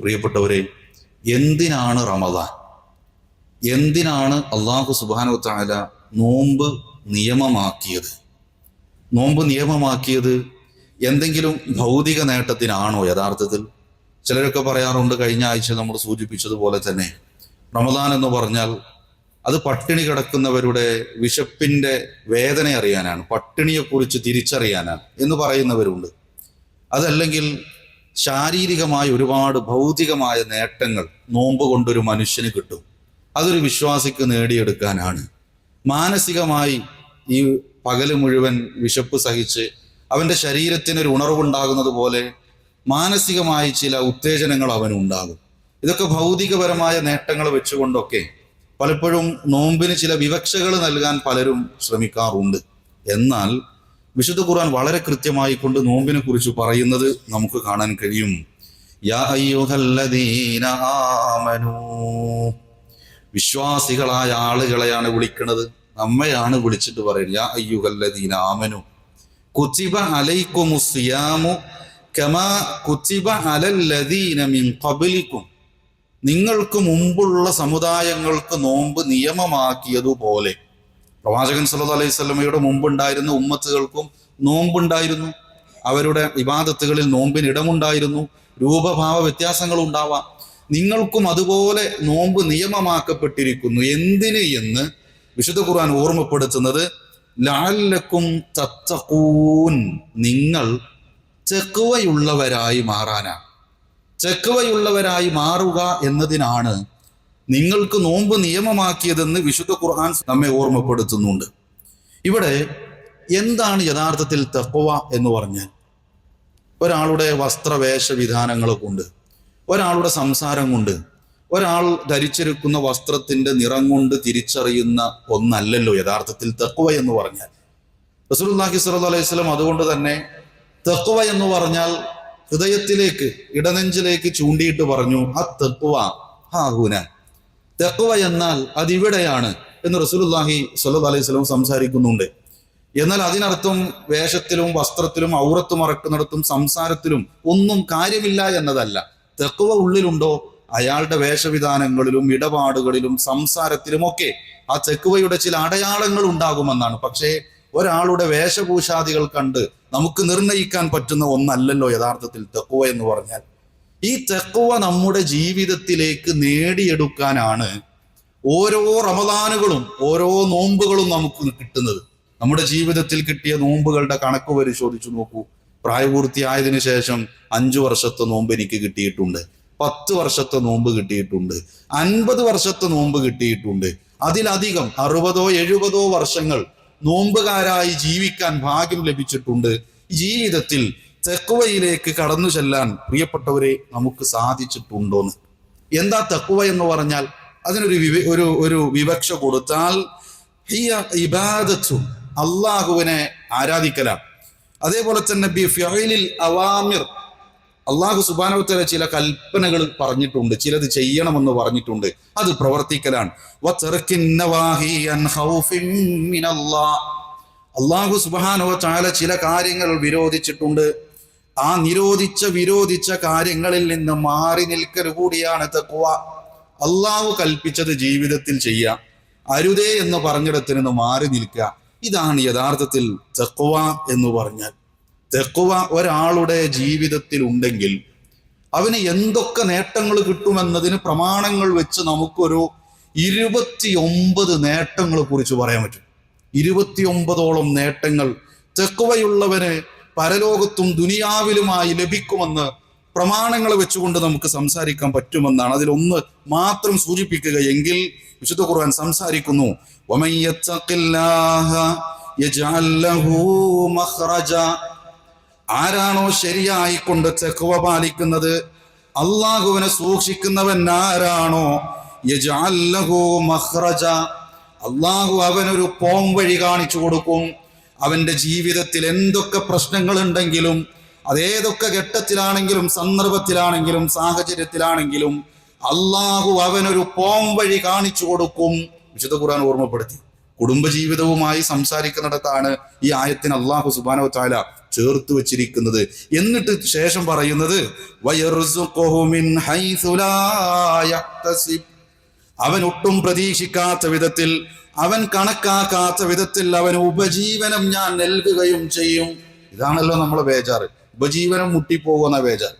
പ്രിയപ്പെട്ടവരെ എന്തിനാണ് റമദാൻ? എന്തിനാണ് അള്ളാഹു സുബാനു നോമ്പ് നിയമമാക്കിയത്? നോമ്പ് നിയമമാക്കിയത് എന്തെങ്കിലും ഭൗതിക നേട്ടത്തിനാണോ യഥാർത്ഥത്തിൽ? ചിലരൊക്കെ പറയാറുണ്ട് കഴിഞ്ഞ ആഴ്ച നമ്മൾ സൂചിപ്പിച്ചതുപോലെ തന്നെ റമദാൻ എന്ന് പറഞ്ഞാൽ അത് പട്ടിണി കിടക്കുന്നവരുടെ വിശപ്പിന്റെ വേദന അറിയാനാണ് പട്ടിണിയെക്കുറിച്ച് തിരിച്ചറിയാനാണ് എന്ന് പറയുന്നവരുണ്ട്. അതല്ലെങ്കിൽ ശാരീരികമായ ഒരുപാട് ഭൗതികമായ നേട്ടങ്ങൾ നോമ്പ് കൊണ്ടൊരു മനുഷ്യന് കിട്ടും. അതൊരു വിശ്വാസിക്ക് നേടിയെടുക്കാനാണ്. മാനസികമായി ഈ പകൽ മുഴുവൻ വിശപ്പ് സഹിച്ച് അവന്റെ ശരീരത്തിന് ഒരു ഉണർവുണ്ടാകുന്നത് പോലെ മാനസികമായി ചില ഉത്തേജനങ്ങൾ അവനുണ്ടാകും. ഇതൊക്കെ ഭൗതികപരമായ നേട്ടങ്ങൾ വെച്ചുകൊണ്ടൊക്കെ പലപ്പോഴും നോമ്പിന് ചില വിവക്ഷകൾ നൽകാൻ പലരും ശ്രമിക്കാറുണ്ട്. എന്നാൽ വിശുദ്ധ ഖുർആൻ വളരെ കൃത്യമായി കൊണ്ട് നോമ്പിനെ കുറിച്ച് പറയുന്നത് നമുക്ക് കാണാൻ കഴിയും. വിശ്വാസികളായ ആളുകളെയാണ് വിളിക്കുന്നത്. നമ്മയാണ് വിളിച്ചിട്ട് പറയുന്നത്. യാ അയ്യുഹല്ലദീന കമാ അലല്ലദീന മിൻ നിങ്ങൾക്ക് മുമ്പുള്ള സമുദായങ്ങൾക്ക് നോമ്പ് നിയമമാക്കിയതുപോലെ പ്രവാചകൻ സല്ലു അലൈഹി സ്വലമയുടെ മുമ്പുണ്ടായിരുന്ന ഉമ്മത്തുകൾക്കും നോമ്പുണ്ടായിരുന്നു. അവരുടെ വിവാദത്തുകളിൽ നോമ്പിന് ഇടമുണ്ടായിരുന്നു രൂപഭാവ വ്യത്യാസങ്ങൾ ഉണ്ടാവാം. നിങ്ങൾക്കും അതുപോലെ നോമ്പ് നിയമമാക്കപ്പെട്ടിരിക്കുന്നു. എന്തിന് എന്ന് വിശുദ്ധ ഖുർആൻ ഓർമ്മപ്പെടുത്തുന്നത് ലാലക്കും തത്തക്കൂൻ നിങ്ങൾ ചെക്കുവയുള്ളവരായി മാറാനാണ്. ചെക്കുവയുള്ളവരായി മാറുക എന്നതിനാണ് നിങ്ങൾക്ക് നോമ്പ് നിയമമാക്കിയതെന്ന് വിശുദ്ധ ഖുർആൻ നമ്മെ ഓർമ്മപ്പെടുത്തുന്നുണ്ട്. ഇവിടെ എന്താണ് യഥാർത്ഥത്തിൽ തെക്കുവ എന്ന് പറഞ്ഞാൽ? ഒരാളുടെ വസ്ത്രവേഷ വിധാനങ്ങൾ കൊണ്ട് ഒരാളുടെ സംസാരം കൊണ്ട് ഒരാൾ ധരിച്ചിരിക്കുന്ന വസ്ത്രത്തിന്റെ നിറം കൊണ്ട് തിരിച്ചറിയുന്ന ഒന്നല്ലല്ലോ യഥാർത്ഥത്തിൽ തെക്കുവ എന്ന് പറഞ്ഞാൽ. റസൂലുള്ളാഹി സ്വല്ലല്ലാഹു അലൈഹി വസല്ലം അതുകൊണ്ട് തന്നെ തെക്കുവ എന്ന് പറഞ്ഞാൽ ഹൃദയത്തിലേക്ക് ഇടനെഞ്ചിലേക്ക് ചൂണ്ടിയിട്ട് പറഞ്ഞു ആ തെക്കുവ ഹാഹുന തെക്കുവ എന്നാൽ അതിവിടെയാണ് എന്ന് റസൂലുള്ളാഹി സ്വല്ലല്ലാഹി അലൈഹി വസല്ലം സംസാരിക്കുന്നുണ്ട്. എന്നാൽ അതിനർത്ഥം വേഷത്തിലും വസ്ത്രത്തിലും ഔറത്ത് മറക്കുന്നിടത്തും സംസാരത്തിലും ഒന്നും കാര്യമില്ല എന്നതല്ല. തെക്കുവ ഉള്ളിലുണ്ടോ? അയാളുടെ വേഷവിധാനങ്ങളിലും ഇടപാടുകളിലും സംസാരത്തിലും ഒക്കെ ആ തെക്കുവയുടെ ചില അടയാളങ്ങൾ ഉണ്ടാകുമെന്നാണ്. പക്ഷേ ഒരാളുടെ വേഷഭൂഷാദികൾ കണ്ട് നമുക്ക് നിർണയിക്കാൻ പറ്റുന്ന ഒന്നല്ലല്ലോ യഥാർത്ഥത്തിൽ തെക്കുവ എന്ന് പറഞ്ഞാൽ. ഈ തെക്കുവ നമ്മുടെ ജീവിതത്തിലേക്ക് നേടിയെടുക്കാനാണ് ഓരോ റമദാനുകളും ഓരോ നോമ്പുകളും നമുക്ക് കിട്ടുന്നത്. നമ്മുടെ ജീവിതത്തിൽ കിട്ടിയ നോമ്പുകളുടെ കണക്ക് പരിശോധിച്ചു നോക്കൂ. പ്രായപൂർത്തിയായതിനു ശേഷം അഞ്ചു വർഷത്തെ നോമ്പ് എനിക്ക് കിട്ടിയിട്ടുണ്ട്. പത്ത് വർഷത്തെ നോമ്പ് കിട്ടിയിട്ടുണ്ട്. അൻപത് വർഷത്തെ നോമ്പ് കിട്ടിയിട്ടുണ്ട്. അതിലധികം അറുപതോ എഴുപതോ വർഷങ്ങൾ നോമ്പുകാരായി ജീവിക്കാൻ ഭാഗ്യം ലഭിച്ചിട്ടുണ്ട്. ജീവിതത്തിൽ തെക്കുവയിലേക്ക് കടന്നു ചെല്ലാൻ പ്രിയപ്പെട്ടവരെ നമുക്ക് സാധിച്ചിട്ടുണ്ടോന്ന്? എന്താ തെക്കുവ എന്ന് പറഞ്ഞാൽ അതിനൊരു വിവ ഒരു ഒരു വിവക്ഷ കൊടുത്താൽ ഹിയ അള്ളാഹുവിനെ ആരാധിക്കലാണ്. അതേപോലെ തന്നെ ഫിയലിൽ അവാമിർ അള്ളാഹു സുബാനോത്തര ചില കൽപ്പനകൾ പറഞ്ഞിട്ടുണ്ട് ചിലത് ചെയ്യണമെന്ന് പറഞ്ഞിട്ടുണ്ട് അത് പ്രവർത്തിക്കലാണ്. അള്ളാഹു സുബാനോ ചാല ചില കാര്യങ്ങൾ വിരോധിച്ചിട്ടുണ്ട് ആ നിരോധിച്ച വിരോധിച്ച കാര്യങ്ങളിൽ നിന്ന് മാറി നിൽക്കൽ കൂടിയാണ് തക്കുവ അള്ളാഹു കൽപ്പിച്ചത് ജീവിതത്തിൽ ചെയ്യുക അരുതേ എന്ന് പറഞ്ഞിടത്തിൽ നിന്ന് മാറി നിൽക്കുക. ഇതാണ് യഥാർത്ഥത്തിൽ തെക്കുവ എന്ന് പറഞ്ഞാൽ. തെക്കുവ ഒരാളുടെ ജീവിതത്തിൽ ഉണ്ടെങ്കിൽ അവന് എന്തൊക്കെ നേട്ടങ്ങൾ കിട്ടുമെന്നതിന് പ്രമാണങ്ങൾ വെച്ച് നമുക്കൊരു ഇരുപത്തിയൊമ്പത് നേട്ടങ്ങളെ കുറിച്ച് പറയാൻ പറ്റും. ഇരുപത്തിയൊമ്പതോളം നേട്ടങ്ങൾ തെക്കുവയുള്ളവന് പരലോകത്തും ദുനിയാവിലുമായി ലഭിക്കുമെന്ന് പ്രമാണങ്ങൾ വെച്ചുകൊണ്ട് നമുക്ക് സംസാരിക്കാൻ പറ്റുമെന്നാണ്. അതിലൊന്ന് മാത്രം സൂചിപ്പിക്കുക എങ്കിൽ വിശുദ്ധ ഖുർആൻ സംസാരിക്കുന്നു "വമൻ യത്തഖില്ലാഹ യജ്അൽ ആരാണോ ശരിയായി കൊണ്ട് തെക്കുവ പാലിക്കുന്നത്? അള്ളാഹുവിനെ സൂക്ഷിക്കുന്നവൻ ആരാണോ? യജാല്ലഹു മഹ്റജ അള്ളാഹു അവനൊരു പോം വഴി കാണിച്ചു കൊടുക്കും. അവന്റെ ജീവിതത്തിൽ എന്തൊക്കെ പ്രശ്നങ്ങൾ ഉണ്ടെങ്കിലും അതേതൊക്കെ ഘട്ടത്തിലാണെങ്കിലും സന്ദർഭത്തിലാണെങ്കിലും സാഹചര്യത്തിലാണെങ്കിലും അള്ളാഹു അവനൊരു പോം വഴി കാണിച്ചു കൊടുക്കും. വിശുദ്ധ ഖുർആൻ ഓർമ്മപ്പെടുത്തി. കുടുംബജീവിതവുമായി സംസാരിക്കുന്നിടത്താണ് ഈ ആയത്തിന് അള്ളാഹു സുബാനോ താല ചേർത്ത് വെച്ചിരിക്കുന്നത്. എന്നിട്ട് ശേഷം പറയുന്നത്. അവൻ ഒട്ടും പ്രതീക്ഷിക്കാത്ത വിധത്തിൽ അവൻ കണക്കാക്കാത്ത വിധത്തിൽ അവന് ഉപജീവനം ഞാൻ നൽകുകയും ചെയ്യും. ഇതാണല്ലോ നമ്മൾ ബേജാറ്. ഉപജീവനം മുട്ടിപ്പോകുന്ന ബേജാർ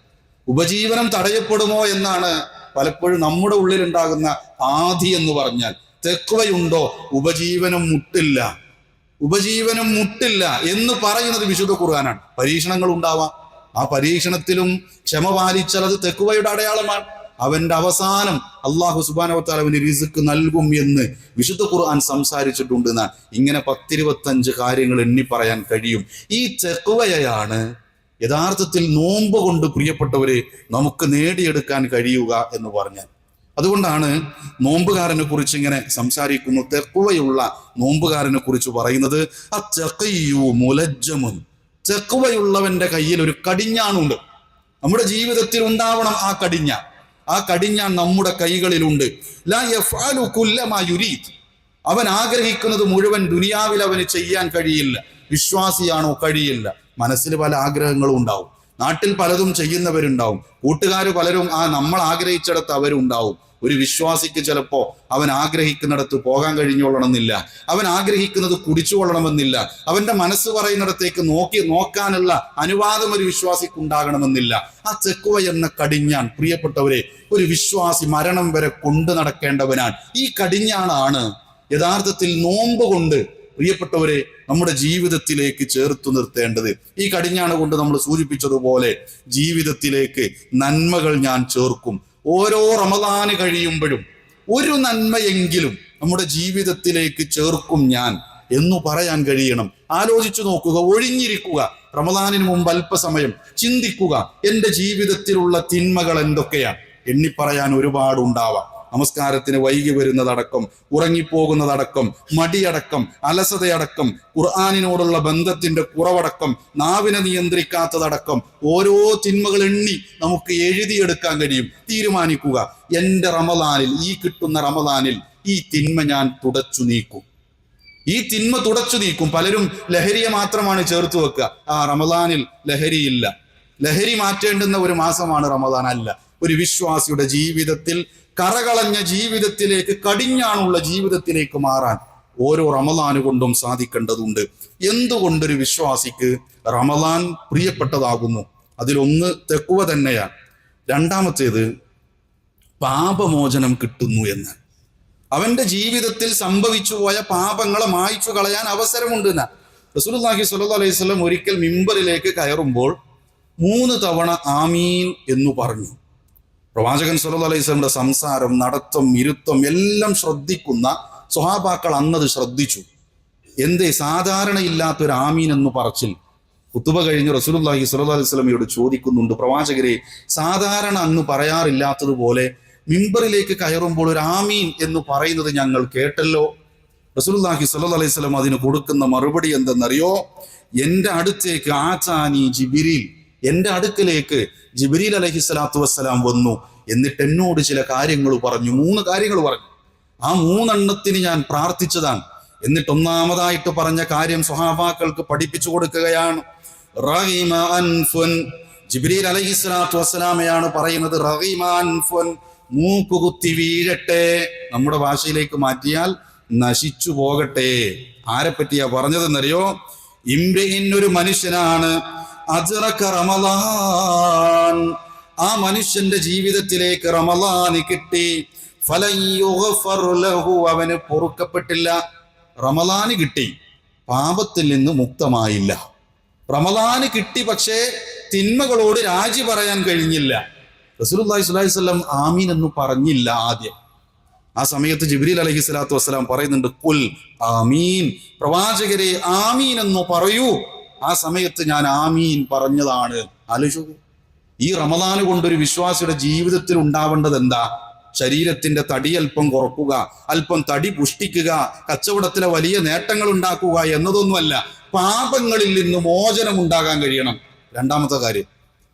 ഉപജീവനം തടയപ്പെടുമോ എന്നാണ് പലപ്പോഴും നമ്മുടെ ഉള്ളിൽ ഉണ്ടാകുന്ന ആധി എന്ന് പറഞ്ഞാൽ. തെക്കുവയുണ്ടോ? ഉപജീവനം മുട്ടില്ല. ഉപജീവനം മുട്ടില്ല എന്ന് പറയുന്നത് വിശുദ്ധ ഖുർആനാണ്. പരീക്ഷണങ്ങൾ ഉണ്ടാവാം. ആ പരീക്ഷണത്തിലും ക്ഷമ പാലിച്ചാൽ അത് തെക്കുവയുടെ അടയാളമാണ്. അവന്റെ അവസാനം അള്ളാഹു സുബാനവത്താൽ അവന് റിസുക്ക് നൽകും എന്ന് വിശുദ്ധ ഖുർആൻ സംസാരിച്ചിട്ടുണ്ട് എന്നാൽ ഇങ്ങനെ പത്തിരുപത്തഞ്ച് കാര്യങ്ങൾ എണ്ണി പറയാൻ കഴിയും. ഈ ചെക്കുവയാണ് യഥാർത്ഥത്തിൽ നോമ്പ് കൊണ്ട് പ്രിയപ്പെട്ടവരെ നമുക്ക് നേടിയെടുക്കാൻ കഴിയുക എന്ന് പറഞ്ഞാൽ. അതുകൊണ്ടാണ് നോമ്പുകാരനെ കുറിച്ച് ഇങ്ങനെ സംസാരിക്കുന്നു തെക്കുവയുള്ള നോമ്പുകാരനെ കുറിച്ച് പറയുന്നത് ആ തെക്കയ്യു മുലജ്ജമുൻ. ചെക്കുവയുള്ളവന്റെ കയ്യിൽ ഒരു കടിഞ്ഞാണുണ്ട്. നമ്മുടെ ജീവിതത്തിൽ ഉണ്ടാവണം ആ കടിഞ്ഞാൻ ആ കടിഞ്ഞാൻ നമ്മുടെ കൈകളിലുണ്ട്. അവൻ ആഗ്രഹിക്കുന്നത് മുഴുവൻ ദുനിയാവിൽ അവന് ചെയ്യാൻ കഴിയില്ല. വിശ്വാസിയാണോ? കഴിയില്ല. മനസ്സിൽ പല ആഗ്രഹങ്ങളും ഉണ്ടാവും. നാട്ടിൽ പലതും ചെയ്യുന്നവരുണ്ടാവും. കൂട്ടുകാർ പലരും ആ നമ്മൾ ആഗ്രഹിച്ചിടത്ത് അവരുണ്ടാവും. ഒരു വിശ്വാസിക്ക് ചിലപ്പോൾ അവൻ ആഗ്രഹിക്കുന്നിടത്ത് പോകാൻ കഴിഞ്ഞോളണമെന്നില്ല അവൻ ആഗ്രഹിക്കുന്നത് കുടിച്ചുകൊള്ളണമെന്നില്ല അവന്റെ മനസ്സ് പറയുന്നിടത്തേക്ക് നോക്കി നോക്കാനുള്ള അനുവാദം ഒരു വിശ്വാസിക്ക് ഉണ്ടാകണമെന്നില്ല. ആ ചെക്കുവ എന്ന കടിഞ്ഞാൻ പ്രിയപ്പെട്ടവരെ ഒരു വിശ്വാസി മരണം വരെ കൊണ്ടു നടക്കേണ്ടവനാണ്. ഈ കടിഞ്ഞാണാണ് യഥാർത്ഥത്തിൽ നോമ്പ് കൊണ്ട് പ്രിയപ്പെട്ടവരെ നമ്മുടെ ജീവിതത്തിലേക്ക് ചേർത്തു നിർത്തേണ്ടത്. ഈ കടിഞ്ഞാണ് കൊണ്ട് നമ്മൾ സൂചിപ്പിച്ചതുപോലെ ജീവിതത്തിലേക്ക് നന്മകൾ ഞാൻ ചേർക്കും. ഓരോ റമദാന് കഴിയുമ്പോഴും ഒരു നന്മയെങ്കിലും നമ്മുടെ ജീവിതത്തിലേക്ക് ചേർക്കും ഞാൻ എന്ന് പറയാൻ കഴിയണം. ആലോചിച്ചു നോക്കുക ഒഴിഞ്ഞിരിക്കുക. റമദാനിന് മുമ്പ് അല്പസമയം ചിന്തിക്കുക എന്റെ ജീവിതത്തിലുള്ള തിന്മകൾ എന്തൊക്കെയാണ് എണ്ണിപ്പറയാൻ ഒരുപാട് ഉണ്ടാവാം നമസ്കാരത്തിന് വൈകി വരുന്നതടക്കം ഉറങ്ങിപ്പോകുന്നതടക്കം മടിയടക്കം അലസതയടക്കം ഖുർആാനിനോടുള്ള ബന്ധത്തിന്റെ കുറവടക്കം നാവിനെ നിയന്ത്രിക്കാത്തതടക്കം ഓരോ തിന്മകൾ എണ്ണി നമുക്ക് എഴുതിയെടുക്കാൻ കഴിയും. തീരുമാനിക്കുക. എന്റെ റമദാനിൽ ഈ കിട്ടുന്ന റമദാനിൽ ഈ തിന്മ ഞാൻ തുടച്ചു നീക്കും. ഈ തിന്മ തുടച്ചു നീക്കും. പലരും ലഹരിയെ മാത്രമാണ് ചേർത്ത് വെക്കുക. ആ റമദാനിൽ ലഹരിയില്ല. ലഹരി മാറ്റേണ്ടുന്ന ഒരു മാസമാണ് റമദാൻ അല്ല. ഒരു വിശ്വാസിയുടെ ജീവിതത്തിൽ കറകളഞ്ഞ ജീവിതത്തിലേക്ക് കടിഞ്ഞാണുള്ള ജീവിതത്തിലേക്ക് മാറാൻ ഓരോ റമദാന് കൊണ്ടും സാധിക്കേണ്ടതുണ്ട്. എന്തുകൊണ്ടൊരു വിശ്വാസിക്ക് റമദാൻ പ്രിയപ്പെട്ടതാകുന്നു? അതിലൊന്ന് തെക്കുവ തന്നെയാണ്. രണ്ടാമത്തേത് പാപമോചനം കിട്ടുന്നു എന്ന്. അവന്റെ ജീവിതത്തിൽ സംഭവിച്ചു പോയ പാപങ്ങളെ മായ്ച്ചു കളയാൻ അവസരമുണ്ട് എന്നാ. റസൂലുള്ളാഹി സ്വല്ലല്ലാഹു അലൈഹി വസല്ലം ഒരിക്കൽ മിമ്പറിലേക്ക് കയറുമ്പോൾ മൂന്ന് തവണ ആമീൻ എന്ന് പറഞ്ഞു. പ്രവാചകൻ സല്ലല്ലാഹു അലൈഹി വസല്ലമയുടെ സംസാരം നടത്തം ഇരുത്തം എല്ലാം ശ്രദ്ധിക്കുന്ന സ്വഹാബാക്കൾ അന്നത് ശ്രദ്ധിച്ചു. എന്തേ സാധാരണ ഇല്ലാത്തൊരു ആമീൻ എന്ന് പറച്ചിൽ. കുത്തുബ കഴിഞ്ഞ് സ്വല്ലല്ലാഹു അലൈഹി വസല്ലമയോട് ചോദിക്കുന്നുണ്ട് പ്രവാചകരെ സാധാരണ അന്ന് പറയാറില്ലാത്തതുപോലെ മിമ്പറിലേക്ക് കയറുമ്പോൾ ഒരു ആമീൻ എന്ന് പറയുന്നത് ഞങ്ങൾ കേട്ടല്ലോ. റസൂലുള്ളാഹി സ്വല്ലല്ലാഹു അലൈഹി വസല്ലം അതിന് കൊടുക്കുന്ന മറുപടി എന്തെന്നറിയോ? എന്റെ അടുത്തേക്ക് ആചാനി ജിബിരിൽ എന്റെ അടുക്കലേക്ക് ജിബരീൽ അലഹി സ്വലാത്തു വസ്സലാം വന്നു എന്നിട്ട് എന്നോട് ചില കാര്യങ്ങൾ പറഞ്ഞു മൂന്ന് കാര്യങ്ങൾ പറഞ്ഞു. ആ മൂന്നെണ്ണത്തിന് ഞാൻ പ്രാർത്ഥിച്ചതാണ്. എന്നിട്ട് ഒന്നാമതായിട്ട് പറഞ്ഞ കാര്യം സ്വഹാബാക്കൾക്ക് പഠിപ്പിച്ചു കൊടുക്കുകയാണ്. ജിബ്രീൽ അലഹി സ്വലാത്തു വസ്സലാമയാണ് പറയുന്നത് മൂക്കുകുത്തി വീഴട്ടെ. നമ്മുടെ ഭാഷയിലേക്ക് മാറ്റിയാൽ നശിച്ചു പോകട്ടെ. ആരെ പറ്റിയാ പറഞ്ഞതെന്നറിയോ? ഇംബ്രഹിൻ ഒരു മനുഷ്യനാണ്. അജ്റക റമലാൻ. ആ മനുഷ്യന്റെ ജീവിതത്തിലേക്ക് റമലാന് കിട്ടി. ഫലൻ ലഹു. അവന് പൊറുക്കപ്പെട്ടില്ല. റമലാന് കിട്ടി. പാപത്തിൽ നിന്ന് മുക്തമായില്ല. റമലാന് കിട്ടി പക്ഷേ തിന്മകളോട് രാജി പറയാൻ കഴിഞ്ഞില്ല. അലൈഹി വസല്ലം ആമീൻ എന്ന് പറഞ്ഞില്ല ആദ്യം. ആ സമയത്ത് ജിബ്രീൽ അലഹി സ്വലാത്തു വസ്സലാം പറയുന്നുണ്ട് കുൽ ആമീൻ. പ്രവാചകരെ ആമീൻ എന്ന് പറയൂ. ആ സമയത്ത് ഞാൻ ആമീൻ പറഞ്ഞതാണ്. ആലോചിച്ചു ഈ റമദാന് കൊണ്ടൊരു വിശ്വാസിയുടെ ജീവിതത്തിൽ ഉണ്ടാവേണ്ടത് എന്താ? ശരീരത്തിന്റെ തടി അല്പം കുറക്കുക അല്പം തടി പുഷ്ടിക്കുക കച്ചവടത്തിലെ വലിയ നേട്ടങ്ങൾ ഉണ്ടാക്കുക എന്നതൊന്നുമല്ല. പാപങ്ങളിൽ നിന്ന് മോചനം ഉണ്ടാകാൻ കഴിയണം. രണ്ടാമത്തെ കാര്യം.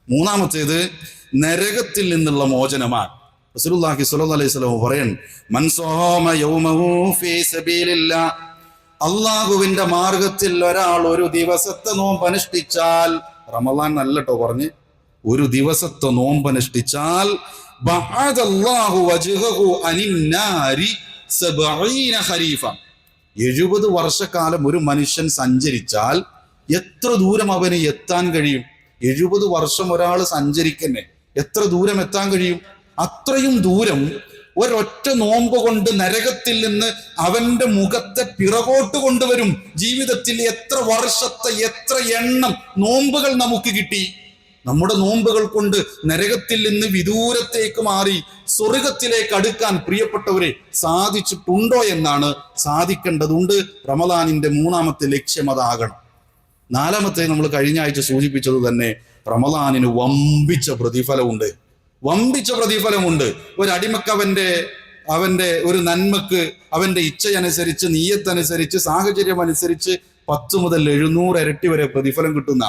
മൂന്നാമത്തേത് നരകത്തിൽ നിന്നുള്ള മോചനമാണ്. റസൂലുള്ളാഹി സ്വല്ലല്ലാഹി അലൈഹി വസല്ലം പറയൻ മൻ സോമ യൗമഹു ഫീ സബീലില്ലാ അള്ളാഹുവിന്റെ മാർഗത്തിൽ ഒരാൾ ഒരു ദിവസത്തെ നോമ്പ് അനുഷ്ഠിച്ചാൽ റമദാൻ അല്ലട്ടോ പറഞ്ഞ് ഒരു ദിവസത്തെ നോമ്പ് അനുഷ്ഠിച്ചാൽ എഴുപത് വർഷക്കാലം ഒരു മനുഷ്യൻ സഞ്ചരിച്ചാൽ എത്ര ദൂരം അവന് എത്താൻ കഴിയും? എഴുപത് വർഷം ഒരാൾ സഞ്ചരിക്കന്നെ എത്ര ദൂരം എത്താൻ കഴിയും? അത്രയും ദൂരം ഒരൊറ്റ നോമ്പ് കൊണ്ട് നരകത്തിൽ നിന്ന് അവന്റെ മുഖത്തെ പിറകോട്ട് കൊണ്ടുവരും. ജീവിതത്തിൽ എത്ര വർഷത്തെ എത്ര എണ്ണം നോമ്പുകൾ നമുക്ക് കിട്ടി. നമ്മുടെ നോമ്പുകൾ കൊണ്ട് നരകത്തിൽ നിന്ന് വിദൂരത്തേക്ക് മാറി സ്വർഗത്തിലേക്ക് അടുക്കാൻ പ്രിയപ്പെട്ടവരെ സാധിച്ചിട്ടുണ്ടോ എന്നാണ് സാധിക്കേണ്ടതുണ്ട്. റമദാനിന്റെ മൂന്നാമത്തെ ലക്ഷ്യം അതാകണം. നാലാമത്തെ നമ്മൾ കഴിഞ്ഞ ആഴ്ച സൂചിപ്പിച്ചത് തന്നെ റമദാനിന് വമ്പിച്ച പ്രതിഫലമുണ്ട്. വമ്പിച്ച പ്രതിഫലമുണ്ട്. ഒരു അടിമക്ക് അവന്റെ അവന്റെ ഒരു നന്മക്ക് അവന്റെ ഇച്ഛയനുസരിച്ച് നീയത്തനുസരിച്ച് സാഹചര്യം അനുസരിച്ച് പത്ത് മുതൽ എഴുന്നൂറ് ഇരട്ടി വരെ പ്രതിഫലം കിട്ടുന്ന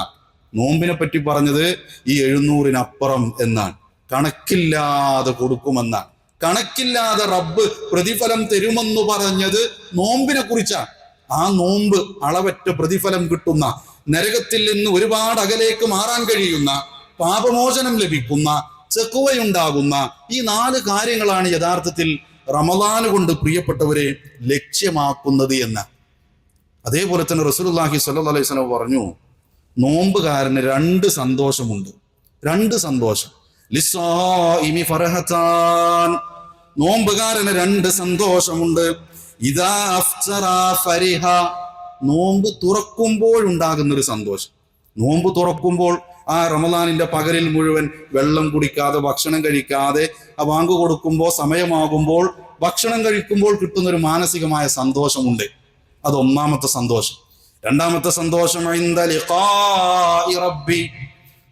നോമ്പിനെ പറ്റി പറഞ്ഞത് ഈ എഴുന്നൂറിനപ്പുറം എന്നാണ്. കണക്കില്ലാതെ കൊടുക്കുമെന്നാണ്. കണക്കില്ലാതെ റബ്ബ് പ്രതിഫലം തരുമെന്ന് പറഞ്ഞത് നോമ്പിനെ കുറിച്ചാണ് ആ നോമ്പ് അളവറ്റ പ്രതിഫലം കിട്ടുന്ന നരകത്തിൽ നിന്ന് ഒരുപാട് അകലേക്ക് മാറാൻ കഴിയുന്ന പാപമോചനം ലഭിക്കുന്ന ചെക്കുവയുണ്ടാകുന്ന ഈ നാല് കാര്യങ്ങളാണ് യഥാർത്ഥത്തിൽ റമദാന് കൊണ്ട് പ്രിയപ്പെട്ടവരെ ലക്ഷ്യമാക്കുന്നത് എന്ന്. അതേപോലെ തന്നെ റസൂലുള്ളാഹി സ്വല്ലല്ലാഹു അലൈഹി വസല്ലം പറഞ്ഞു നോമ്പുകാരന് രണ്ട് സന്തോഷമുണ്ട്. രണ്ട് സന്തോഷം. ലിസ്സായിമി ഫർഹത്താൻ നോമ്പുകാരന് രണ്ട് സന്തോഷമുണ്ട്. ഇതാ ഫരിഹ. നോമ്പ് തുറക്കുമ്പോഴുണ്ടാകുന്ന ഒരു സന്തോഷം. നോമ്പ് തുറക്കുമ്പോൾ ആ റമദാനിന്റെ പകലിൽ മുഴുവൻ വെള്ളം കുടിക്കാതെ ഭക്ഷണം കഴിക്കാതെ ആ വാങ്ക് കൊടുക്കുമ്പോൾ സമയമാകുമ്പോൾ ഭക്ഷണം കഴിക്കുമ്പോൾ കിട്ടുന്ന ഒരു മാനസികമായ സന്തോഷമുണ്ട്. അത് ഒന്നാമത്തെ സന്തോഷം. രണ്ടാമത്തെ സന്തോഷം റയ്യാർ റബ്ബി.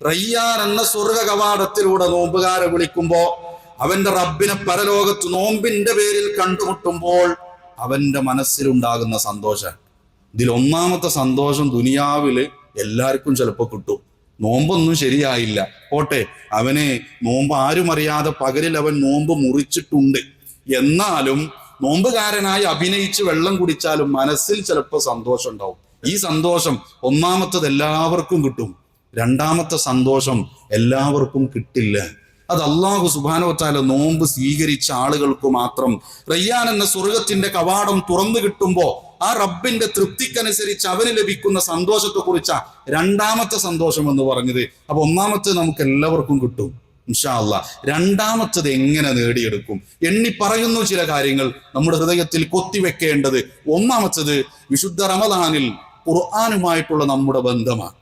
റയ്യാൻ എന്ന സ്വർഗ കവാടത്തിലൂടെ നോമ്പുകാരെ വിളിക്കുമ്പോ അവന്റെ റബ്ബിനെ പരലോകത്ത് നോമ്പിന്റെ പേരിൽ കണ്ടുമുട്ടുമ്പോൾ അവന്റെ മനസ്സിലുണ്ടാകുന്ന സന്തോഷം. ഇതിൽ ഒന്നാമത്തെ സന്തോഷം ദുനിയാവിൽ എല്ലാവർക്കും ചിലപ്പോൾ കിട്ടും. നോമ്പൊന്നും ശരിയായില്ല. പോട്ടെ അവനെ നോമ്പ് ആരും അറിയാതെ പകലിൽ അവൻ നോമ്പ് മുറിച്ചിട്ടുണ്ട്. എന്നാലും നോമ്പുകാരനായി അഭിനയിച്ച് വെള്ളം കുടിച്ചാലും മനസ്സിൽ ചിലപ്പോൾ സന്തോഷം ഉണ്ടാവും. ഈ സന്തോഷം ഒന്നാമത്തത് എല്ലാവർക്കും കിട്ടും. രണ്ടാമത്തെ സന്തോഷം എല്ലാവർക്കും കിട്ടില്ല. അത് അള്ളാഹു സുബാനോത്താല നോമ്പ് സ്വീകരിച്ച ആളുകൾക്ക് മാത്രം. റയ്യാൻ എന്ന സ്വർഗത്തിന്റെ കവാടം തുറന്നു കിട്ടുമ്പോ ആ റബ്ബിന്റെ തൃപ്തിക്കനുസരിച്ച് അവന് ലഭിക്കുന്ന സന്തോഷത്തെ കുറിച്ച രണ്ടാമത്തെ സന്തോഷം എന്ന് പറഞ്ഞത്. അപ്പൊ ഒന്നാമത്തെ നമുക്ക് എല്ലാവർക്കും കിട്ടും ഇൻഷാല്ല രണ്ടാമത്തത് എങ്ങനെ നേടിയെടുക്കും? എണ്ണി പറയുന്നു ചില കാര്യങ്ങൾ നമ്മുടെ ഹൃദയത്തിൽ കൊത്തിവെക്കേണ്ടത്. ഒന്നാമത്തത് വിശുദ്ധ റമദാനിൽ ഖുർആാനുമായിട്ടുള്ള നമ്മുടെ ബന്ധമാണ്.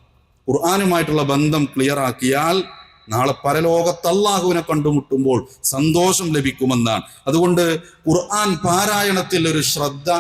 ഖുർആാനുമായിട്ടുള്ള ബന്ധം ക്ലിയർ ആക്കിയാൽ നാളെ പരലോകത്ത് അള്ളാഹുവിനെ കണ്ടുമുട്ടുമ്പോൾ സന്തോഷം ലഭിക്കുമെന്നാണ്. അതുകൊണ്ട് ഖുർആൻ പാരായണത്തിൽ ഒരു ശ്രദ്ധ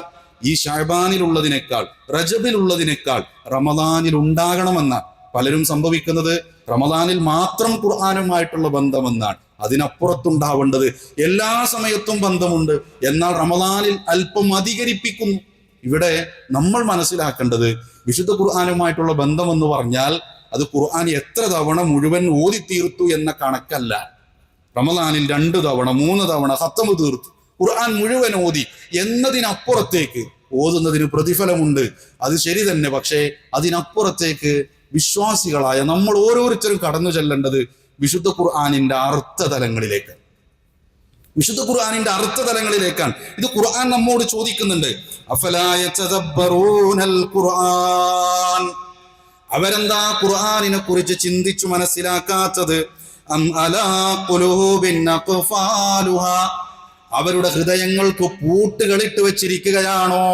ഈ ഷാബാനിലുള്ളതിനേക്കാൾ റജബിലുള്ളതിനേക്കാൾ റമദാനിൽ ഉണ്ടാകണമെന്ന പലരും സംഭവിക്കുന്നത് റമദാനിൽ മാത്രം ഖുർആാനുമായിട്ടുള്ള ബന്ധമെന്നാണ്. അതിനപ്പുറത്തുണ്ടാവേണ്ടത് എല്ലാ സമയത്തും ബന്ധമുണ്ട്. എന്നാൽ റമദാനിൽ അല്പം അധികരിപ്പിക്കുന്നു ഇവിടെ നമ്മൾ മനസ്സിലാക്കേണ്ടത് വിശുദ്ധ ഖുർആാനുമായിട്ടുള്ള ബന്ധം എന്ന് പറഞ്ഞാൽ അത് ഖുർആൻ എത്ര തവണ മുഴുവൻ ഓതി തീർത്തു എന്ന കണക്കല്ല. റമദാനിൽ രണ്ട് തവണ മൂന്ന് തവണ ഹത്തമ് തീർത്തു. ഖുർആൻ മുഴുവൻ ഓതി എന്നതിനപ്പുറത്തേക്ക് ഓതുന്നതിന് പ്രതിഫലമുണ്ട്. അത് ശരി തന്നെ പക്ഷേ അതിനപ്പുറത്തേക്ക് വിശ്വാസികളായ നമ്മൾ ഓരോരുത്തരും കടന്നു ചെല്ലേണ്ടത് വിശുദ്ധ ഖുർആാനിന്റെ അർത്ഥ തലങ്ങളിലേക്ക്. വിശുദ്ധ ഖുർആാനിന്റെ അർത്ഥ തലങ്ങളിലേക്കാണ്. ഇത് ഖുർആൻ നമ്മോട് ചോദിക്കുന്നുണ്ട്. ഖുർആൻ? അവരെന്താ ഖുർആാനിനെ കുറിച്ച് ചിന്തിച്ചു മനസ്സിലാക്കാത്തത്? അവരുടെ ഹൃദയങ്ങൾക്ക് പൂട്ടുകൾ ഇട്ട് വെച്ചിരിക്കുകയാണോ?